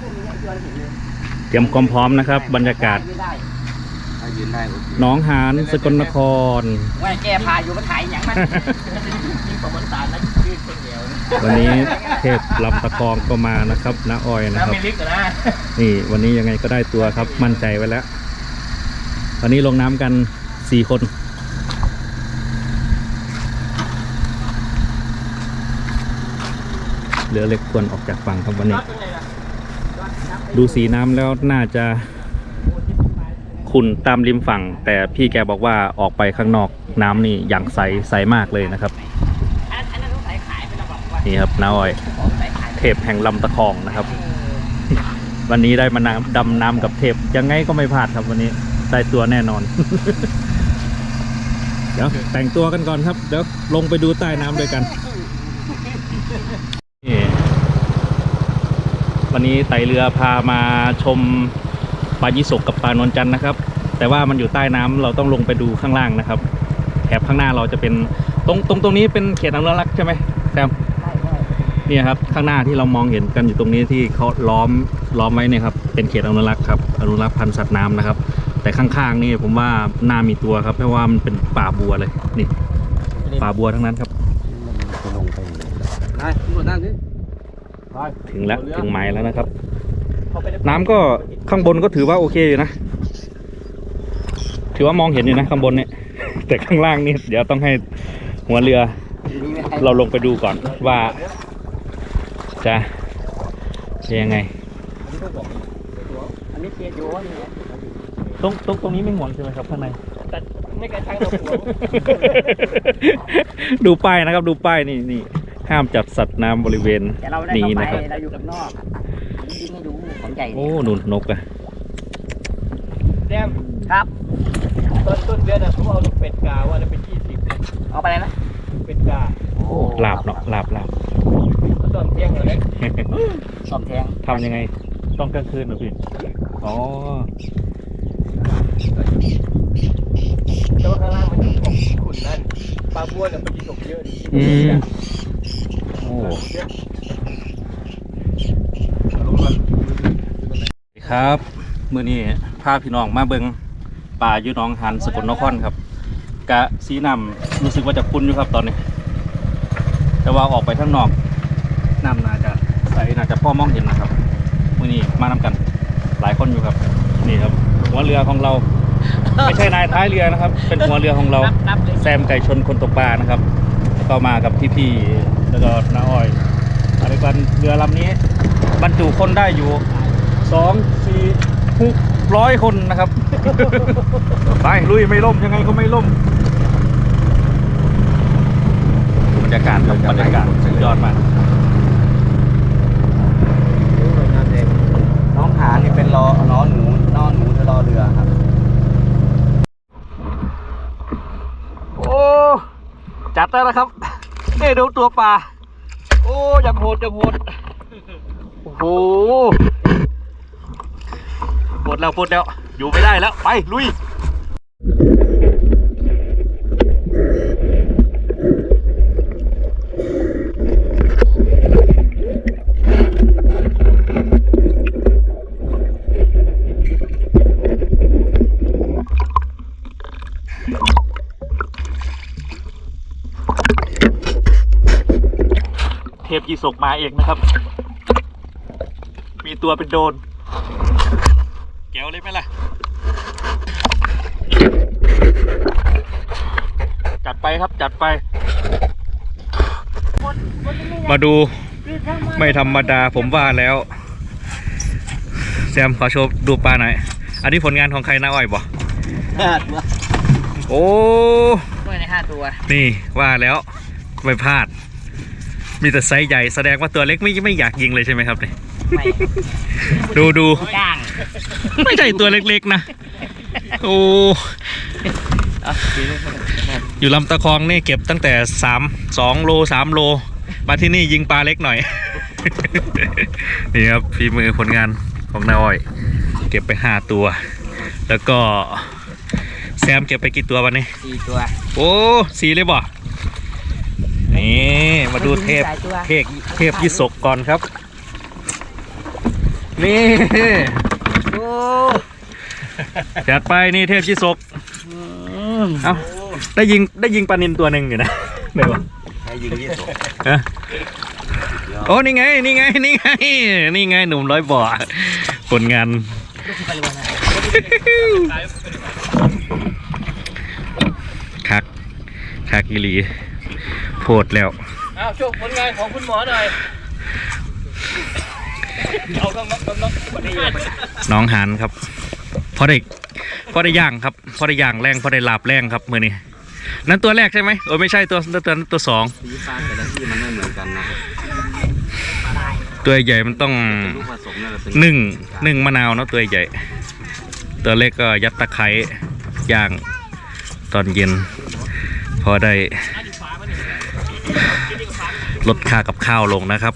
เห็นเลยเตรียมความพร้อมนะครับ บรรยากาศไม่ได้ถ้ายืนได้โอเคหน้องหานสกลนคร ว่าแกพาอยู่มาถ่ายอย่างมันยิ่งกว่ามันตาลนะยืดคนเดียววันนี้เทพลำตะคองก็มานะครับน้าอ้อยนะน้ำครับ ไม่ลึกนะนี่ วันนี้ยังไงก็ได้ตัวครับมั่นใจไว้แล้ววันนี้ลงน้ำกันสี่คนเหลือเล็กควรออกจากฝั่งครับวันนี้ ดูสีน้ำแล้วน่าจะขุ่นตามริมฝั่ง แต่พี่แกบอกว่าออกไปข้างนอกน้ำนี่อย่างใสใสมากเลยนะครับอันนั้นต้องใส่ขายเป็นระบอกว่านี่ครับน้าอ้อยของใส่ขายเทพแห่งลำตะคองนะครับ วันนี้ได้มาน้ำดำน้ำกับเทพยังไงก็ไม่พลาดครับวันนี้ได้ตัวแน่นอน เดี๋ยวแต่งตัวกันก่อนครับ เดี๋ยวลงไปดูใต้น้ำด้วยกันนี่ วันนี้ไตเรือพามาชมปลายิสกกับปลานวลจันทร์นะครับ แต่ว่ามันอยู่ใต้น้ำเราต้องลงไปดูข้างล่างนะครับแถบข้างหน้าเราจะเป็นตรงตรงตรงนี้เป็นเขตอนุรักษ์ใช่ไหมแซมใช่ใช่เนี่ยครับข้างหน้าที่เรามองเห็นกันอยู่ตรงนี้ที่เขาล้อมล้อมไว้เนี่ยครับเป็นเขตอนุรักษ์ครับอนุรักษ์พันธุ์สัตว์น้ำนะครับ แต่ข้างๆนี่ผมว่าน่ามีตัวครับเพราะว่ามันเป็นป่าบัวเลยนี่ป่าบัวทั้งนั้นครับจะลงไปได้ตำรวจนั่งดิ ถึงแล้วถึงไม้แล้วนะครับ น้ำก็ข้างบนก็ถือว่าโอเคอยู่นะ ถือว่ามองเห็นอยู่นะข้างบนเนี่ย แต่ข้างล่างนี่เดี๋ยวต้องให้หัวเรือมีไหมเราลงไปดูก่อนว่า จะจะยังไงอันนี้เทียโยนตรงตรงตรงนี้ไม่ห่วงใช่ไหมครับข้างในแต่ไม่กระทั่งเราหัวดูป้ายนะครับ ดูป้ายนี่นี่ ห้ามจับสัตว์น้ำบริเวณแต่เราได้นี้เข้าไปนะครับ เราอยู่กับนอกยิงให้ดูของใหญ่ โอ้หนุนนกอะแซมครับตอนต้นเดือนอะผมเอาลูกเป็ดกาว่าแล้วเป็นยี่สิบเอาไปเลยนะเป็ดกาโอ้ลาบเนาะลาบลาบตอนเที่ยงเลยซ่อมแทงทำยังไง ต้องกลางคืนเหรอพี่ อ๋อ แต่ว่าข้างล่างมันของขุนนั่นปลาบัวเนี่ยมันกินตกเยอะดิอืม โอ้ครับเมื่อนี้พาพี่น้องมาเบิงป่าอยู่หน้องหันสกลนครครับ กะสีน้ำรู้สึกว่าจะคุ้นอยู่ครับตอนนี้ แต่ว่าออกไปข้างนอกน้ำน่าจะใสน่าจะพ่อมองเห็นนะครับมื่อนี้มานำกันหลายคนอยู่ครับ นี่ครับหัวเรือของเรา ไม่ใช่นายท้ายเรือนะครับ เป็นหัวเรือของเรานับนับเลยแซมไก่ชนคนตกปลานะครับแล้วก็มากับพี่ๆแล้วก็น้าอ้อยอะไรกันเรือลำนี้ บรรจุคนได้อยู่สองสี่หกร้อยคนนะครับ ไปลุยไม่ล่มยังไงก็ไม่ล่มบรรยากาศครับบรรยากาศสุดยอดมาก น้องหานี่เป็นรอน้อหนูน้อหนูจะรอเรือครับ โอ้ จัดได้แล้วครับนี่ดูตัวปลาโอ้ยังโหดยังโหดโอ้โหหมดแล้วหมดแล้ว อยู่ไม่ได้แล้ว ไป ลุย เทพยีสกมาเองนะครับ มีตัวเป็นโดน แก้วเลยไหมล่ะ จัดไปครับจัดไป มาดูไม่ธรรมดาผมว่าแล้ว แซมขอโชว์ดูปลาหน่อย อันนี้ผลงานของใครนะอ้อยบ่โอ้ด้วยในห้าตัว นี่ว่าแล้ว ไม่พลาด มีแต่ไซส์ใหญ่แสดงว่าตัวเล็กไม่ไม่อยากยิงเลยใช่ไหมครับเนี่ยไม่ดูดูก้างไม่ใช่ตัวเล็กๆนะ โอ้อยู่ลำตะคองนี่เก็บตั้งแต่สามสองโลสามโล มาที่นี่ยิงปลาเล็กหน่อย นี่ครับฝีมือผลงานของนาอ้อย เก็บไปห้าตัว แล้วก็แซมเก็บไปกี่ตัววันนี้สี่ตัว โอ้สีเลยบ่ นี่มาดูเทพสายตัวเทพเทพยิศกก่อนครับ นี่โอ้จัดไปนี่เทพชิศกเอ้าได้ยิงได้ยิงปลานินตัวหนึ่งอยู่นะไหนวะให้ยิงที่สุดฮะโอ้นี่ไงนี่ไงนี่ไงนี่ไงหนุ่มร้อยบ่อผลงานคักคักอีหลี โพดแล้วอ้าวโชคผลงานของคุณหมอหน่อยเอาต้องต้องต้องต้องวันนี้น้องหันครับพอได้พอได้ย่างครับพอได้ย่างแรงพอได้ลาบแรงครับมือนี้นั่นตัวแรกใช่ไหมโอ้ไม่ใช่ตัวตัวตัวตัวสองสีฟ้าแต่ละที่มันไม่เหมือนกันนะครับตัวใหญ่มันต้องเป็นลูกผสมนั่นแหละเป็นหนึ่งหนึ่งมะนาวเนาะตัวใหญ่ ตัวเล็กก็ยัดตะไคร้ย่างตอนเย็น พอได้ ลดค่ากับข้าวลงนะครับ